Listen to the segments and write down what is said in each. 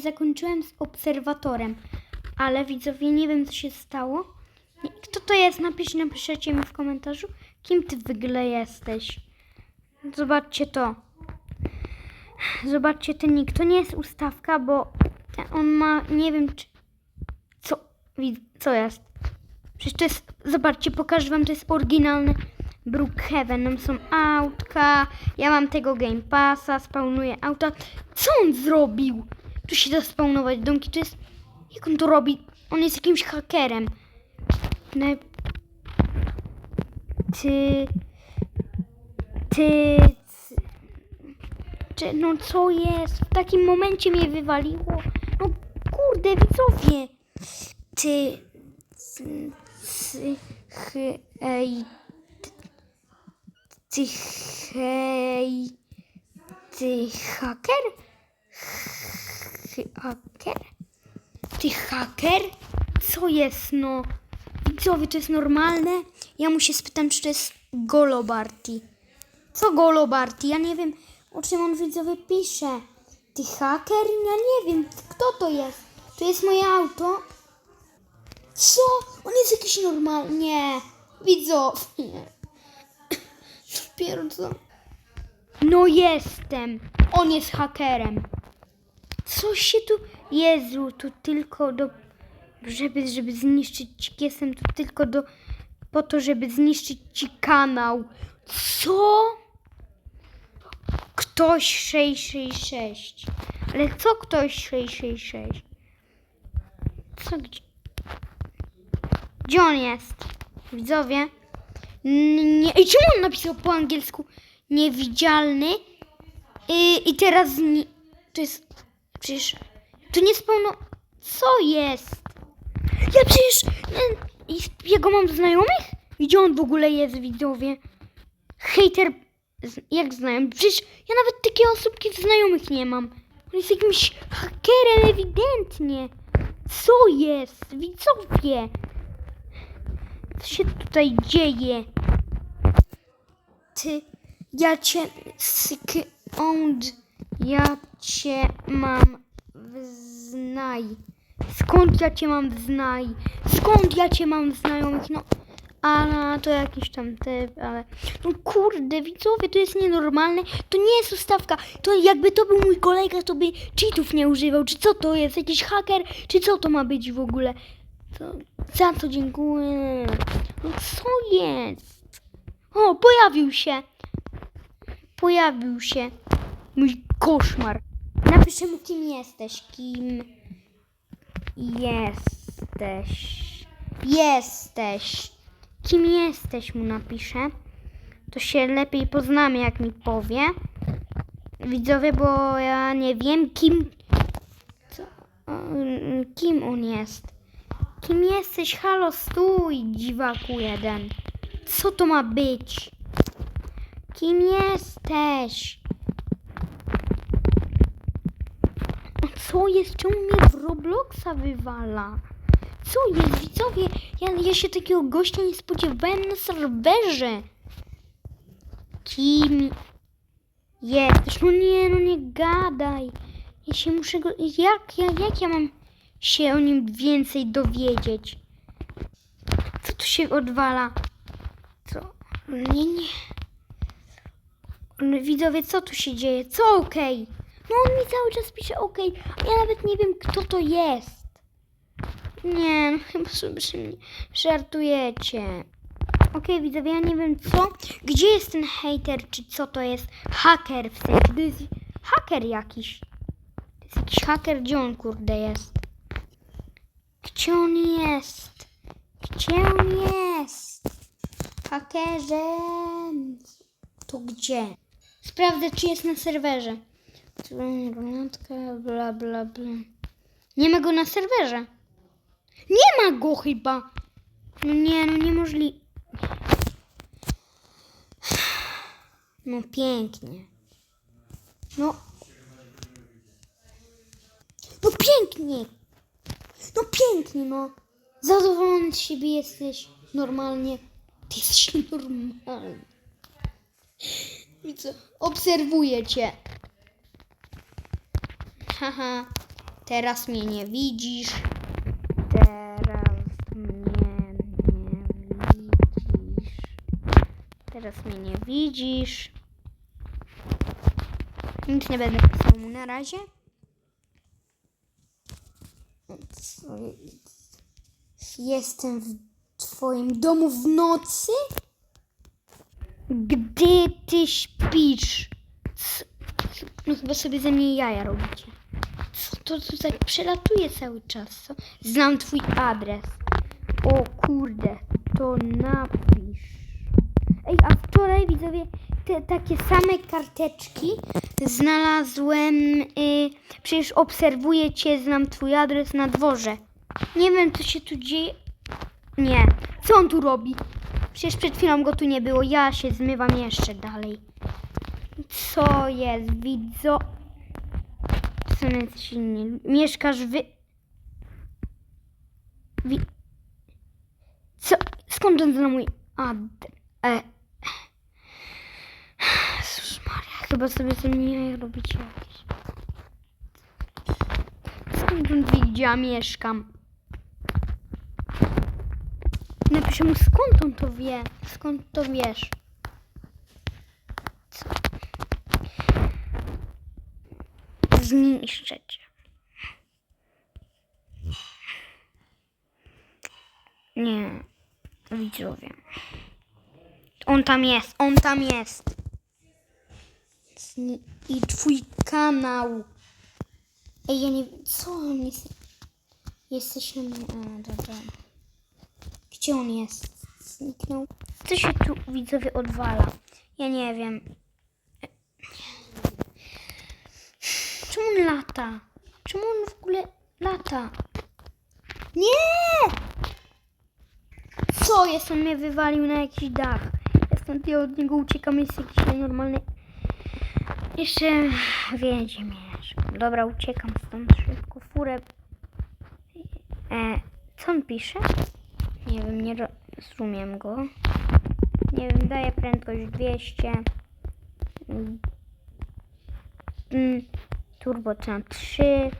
Zakończyłem z obserwatorem, ale widzowie, nie wiem co się stało. Kto to jest? Napisz, napiszecie mi w komentarzu, kim ty w ogóle jesteś. Zobaczcie to. Zobaczcie ten nick. To nie jest ustawka, bo on ma, nie wiem czy... Co? Co jest? Przecież to jest, zobaczcie, pokażę wam, to jest oryginalny Brookhaven. Tam są autka, ja mam tego Game Passa, spawnuję auta. Co on zrobił? Tu się da spawnować domki, to jest... Jak on to robi? On jest jakimś hakerem. Ne... Ty... Ty... Czy, no co jest? W takim momencie mnie wywaliło. No kurde, widzowie. Ty... Ty... Ty... Hy, ej... Ty... Hej... Ty haker? Hy, haker? Ty haker? Co jest no? Widzowie, to jest normalne? Ja mu się spytam, czy to jest Golobarty. Co Golobarty? Ja nie wiem, o czym on widzowie pisze. Ty haker? Ja nie wiem, kto to jest. To jest moje auto? Co? On jest jakiś normalny. Nie. Widzowie. Co? No jestem. On jest hakerem. Co się tu... Jezu, tu tylko do... Żeby, żeby zniszczyć ci... Jestem tu tylko do... Po to, żeby zniszczyć ci kanał. Co? Ktoś 666. Ale co ktoś 666? Co gdzie? Gdzie on jest? Widzowie? Nie. Ej, czemu on napisał po angielsku niewidzialny? I, i teraz zni- to jest przecież to nie spełno. Co jest? Ja przecież e, i- jego mam znajomych? Gdzie on w ogóle jest, widzowie? Hater, jak znają? Przecież ja nawet takiej osobki znajomych nie mam. On jest jakimś hakerem ewidentnie. Co jest? Widzowie? Co się tutaj dzieje? Ty, ja cię skąd ja cię mam wznaj? Skąd ja cię mam wznaj? Skąd ja cię mam znajomych? No, a to jakiś tam typ, ale no kurde, widzowie, to jest nienormalne. To nie jest ustawka. To jakby to był mój kolega, to by cheatów nie używał. Czy co to jest? Jakiś haker? Czy co to ma być w ogóle? To, za co dziękuję? No co jest? O, pojawił się. Pojawił się. Mój koszmar. Napiszę mu, kim jesteś. Kim jesteś. Jesteś. Kim jesteś, mu napiszę. To się lepiej poznamy, jak mi powie. Widzowie, bo ja nie wiem, kim. Co, mm, kim on jest. Kim jesteś? Halo, stój, dziwaku jeden. Co to ma być? Kim jesteś? Co jest? Czemu mnie w Robloxa wywala? Co jest? Widzowie, ja, ja się takiego gościa nie spodziewałem na serwerze. Kim jesteś? No nie, no nie gadaj. Ja się muszę go... Jak ja, jak ja mam się o nim więcej dowiedzieć? Co tu się odwala? Co? Nie, nie. Widzowie, co tu się dzieje? Co okej? No on mi cały czas pisze okej, a ja nawet nie wiem, kto to jest. Nie, no chyba sobie żartujecie. Okej, widzowie, ja nie wiem co. Gdzie jest ten hater, czy co to jest? Haker w sensie. To jest haker jakiś. To jest jakiś haker, gdzie on kurde jest? Gdzie on jest? Gdzie on jest? Hakerze. To gdzie? Sprawdzę, czy jest na serwerze. Ruletka, bla bla bla. Nie ma go na serwerze. Nie ma go chyba. No nie, no niemożliwe. No pięknie. No. No pięknie. No pięknie, no. Zadowolony z siebie jesteś. Normalnie. Ty jesteś normalny. Widzę. Obserwuję cię. Haha. Teraz mnie nie widzisz. Teraz mnie nie widzisz. Teraz mnie nie widzisz. Nic nie będę pisał mu na razie. Jestem w twoim domu w nocy? Gdy ty śpisz? No chyba sobie ze mnie jaja robicie. Co to tutaj przelatuje cały czas? Znam twój adres. O kurde, to napisz. Ej, a wczoraj widzowie te takie same karteczki znalazłem. Y, przecież obserwuję cię, znam twój adres na dworze. Nie wiem, co się tu dzieje. Nie. Co on tu robi? Przecież przed chwilą go tu nie było. Ja się zmywam jeszcze dalej. Co jest, widzo? Są jacyś. Mieszkasz wy... Wi... Co? Skąd on zna mój ad... E... Jezus Maria, chyba sobie mnie jaja robicie jakieś. Skąd on wie, gdzie ja mieszkam? Napiszę mu, skąd on to wie? Skąd to wiesz? Co? Zniszczę cię. Nie, widzowie. On tam jest, on tam jest. I twój kanał. Ej, ja nie Co on jest? Jesteś na mnie. A, dobra. Gdzie on jest? Zniknął. Co się tu widzowie odwala? Ja nie wiem. Czemu lata? Czemu on w ogóle lata? Nie! Co jest? On mnie wywalił na jakiś dach. Ja stąd ja od niego uciekam, jest jakiś nienormalny. Jeszcze wiedzie mieszkam. Dobra, uciekam stąd szybko. Furę. E, co on pisze? Nie wiem, nie rozumiem go. Nie wiem, daję prędkość 200. Mm, Turbo na 3.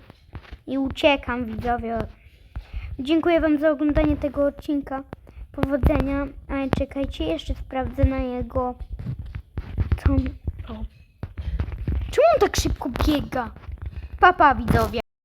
I uciekam, widzowie. Dziękuję Wam za oglądanie tego odcinka. Powodzenia. A czekajcie, jeszcze sprawdzę na jego. Co robi? Czemu on tak szybko biega? Papa, widzowie.